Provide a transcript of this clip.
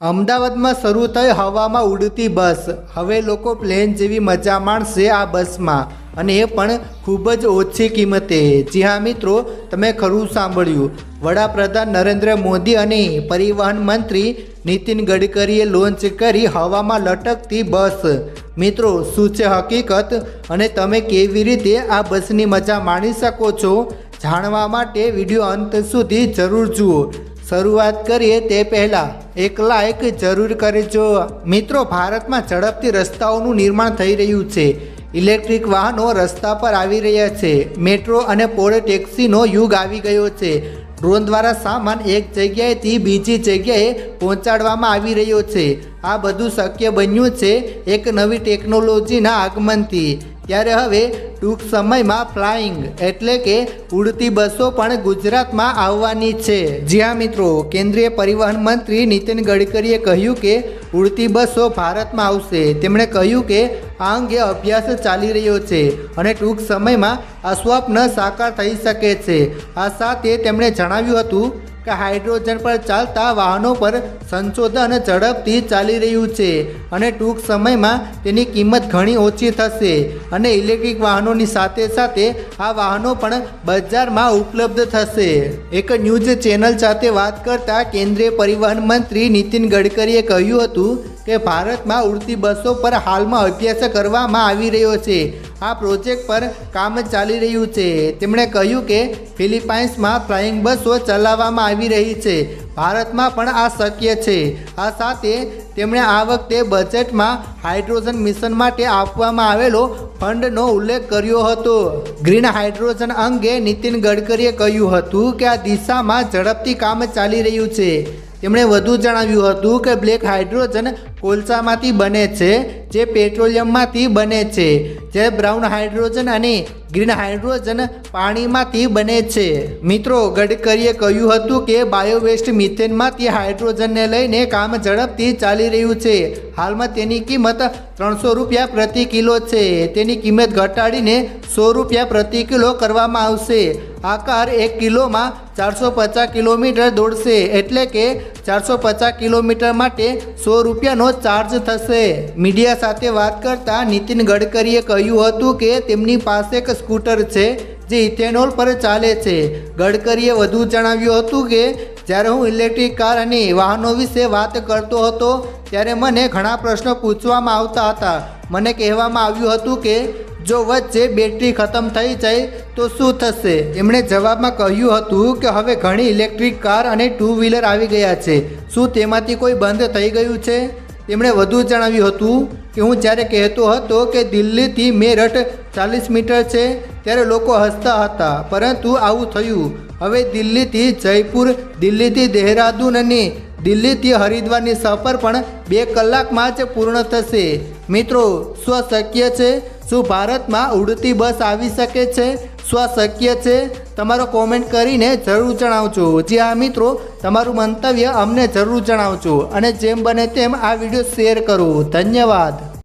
અમદાવાદમાં શરૂ થઈ હવામાં ઉડતી બસ. હવે લોકો પ્લેન જેવી મજા માણશે આ બસમાં અને એ પણ ખૂબ જ ઓછી કિંમતે. જી હા, મિત્રો, તમે ખરું સાંભળ્યું. વડાપ્રધાન નરેન્દ્ર મોદી અને પરિવહન મંત્રી નીતિન ગડકરીએ લોન્ચ કરી હવામાં લટકતી બસ. મિત્રો, શું છે હકીકત? અને તમે કેવી રીતે આ બસની મજા માણી શકો છો? જાણવા માટે વીડિયો અંત સુધી જરૂર જુઓ. શરૂઆત કરીએ તે પહેલાં એક લાઇક જરૂર કરજો. મિત્રો, ભારતમાં ઝડપથી રસ્તાઓનું નિર્માણ થઈ રહ્યું છે. ઇલેક્ટ્રિક વાહનો રસ્તા પર આવી રહ્યા છે. મેટ્રો અને પોળ ટેક્સીનો યુગ આવી ગયો છે. ડ્રોન દ્વારા સામાન એક જગ્યાએથી બીજી જગ્યાએ પહોંચાડવામાં આવી રહ્યો છે. આ બધું શક્ય બન્યું છે એક નવી ટેકનોલોજીના આગમનથી. ત્યારે હવે ટૂંક સમયમાં ફ્લાઇંગ એટલે કે ઉડતી બસો પણ ગુજરાતમાં આવવાની છે. જ્યાં મિત્રો, કેન્દ્રીય પરિવહન મંત્રી નીતિન ગડકરીએ કહ્યું કે ઉડતી બસો ભારતમાં આવશે. તેમણે કહ્યું કે આ અંગે અભ્યાસ ચાલી રહ્યો છે અને ટૂંક સમયમાં આ સ્વપ્ન સાકાર થઈ શકે છે. આ સાથે તેમણે જણાવ્યું હતું કે હાઇડ્રોજન પર ચાલતા વાહનો પર સંશોધન ઝડપથી ચાલી રહ્યું છે અને ટૂંક સમયમાં તેની કિંમત ઘણી ઓછી થશે અને ઇલેક્ટ્રિક વાહનોની સાથે સાથે આ વાહનો પણ બજારમાં ઉપલબ્ધ થશે. એક ન્યૂઝ ચેનલ સાથે વાત કરતા કેન્દ્રીય પરિવહન મંત્રી નીતિન ગડકરીએ કહ્યું હતું કે ભારતમાં ઉડતી બસો પર હાલમાં અભ્યાસ કરવામાં આવી રહ્યો છે. આ પ્રોજેક્ટ પર કામ ચાલી રહ્યું છે. તેમણે કહ્યું કે ફિલિપાઇન્સમાં ફ્લાઇંગ બસો ચલાવવામાં આવી રહી છે. ભારતમાં પણ આ શક્ય છે. આ સાથે તેમણે આ વખતે બજેટમાં હાઇડ્રોજન મિશન માટે આપવામાં આવેલો ફંડનો ઉલ્લેખ કર્યો હતો. ગ્રીન હાઇડ્રોજન અંગે નીતિન ગડકરીએ કહ્યું હતું કે આ દિશામાં ઝડપથી કામ ચાલી રહ્યું છે. તેમણે વધુ જણાવ્યું હતું કે બ્લેક હાઇડ્રોજન કોલસામાંથી બને છે, જે પેટ્રોલિયમમાંથી બને છે, જે બ્રાઉન હાઇડ્રોજન અને ગ્રીન હાઇડ્રોજન પાણીમાંથી બને છે. મિત્રો, ગડકરીએ કહ્યું હતું કે બાયોવેસ્ટ મિથેનમાંથી હાઇડ્રોજનને લઈને કામ ઝડપથી ચાલી રહ્યું છે. હાલમાં તેની કિંમત ત્રણસો રૂપિયા પ્રતિ કિલો છે. તેની કિંમત ઘટાડીને સો રૂપિયા પ્રતિ કિલો કરવામાં આવશે. આ કાર એક કિલોમાં ચારસો પચાસ કિલોમીટર દોડશે એટલે કે ચારસો પચાસ કિલોમીટર માટે સો રૂપિયાનો ચાર્જ થશે. મીડિયા સાથે વાત કરતા નીતિન ગડકરીએ કહ્યું હતું કે તેમની પાસે એક સ્કૂટર છે, જે ઇથેનોલ પર ચાલે છે. ગડકરીએ વધુ જણાવ્યું હતું કે, જ્યારે હું ઇલેક્ટ્રિક કાર અને વાહનો વિશે વાત કરતો હતો, ત્યારે મને ઘણા પ્રશ્નો પૂછવામાં આવતા હતા. મને કહેવામાં આવ્યું હતું કે જો વચ્ચે બેટરી ખતમ થઈ જાય, તો શું થશે? એમણે જવાબમાં કહ્યું હતું કે હવે ઘણી ઇલેક્ટ્રિક કાર અને ટુ વ્હીલર આવી ગયા છે. શું તેમાંથી કોઈ બંધ થઈ ગયું છે? તેમણે વધુ જણાવ્યું હતું કે હું જ્યારે કહેતો હતો કે દિલ્હીથી મેરઠ ચાલીસ મીટર છે, ત્યારે લોકો હસતા હતા. પરંતુ આવું થયું. હવે દિલ્હીથી જયપુર, દિલ્હીથી દહેરાદૂન અને દિલ્હીથી હરિદ્વારની સફર પણ બે કલાકમાં જ પૂર્ણ થશે. મિત્રો શું શક્ય છે? શું ભારતમાં ઉડતી બસ આવી શકે છે? શું શક્ય છે? તમારો કોમેન્ટ કરીને જરૂર જણાવજો. જે આ મિત્રો, તમારું મંતવ્ય અમને જરૂર જણાવજો અને જેમ બને તેમ આ વીડિયો શેર કરો. ધન્યવાદ.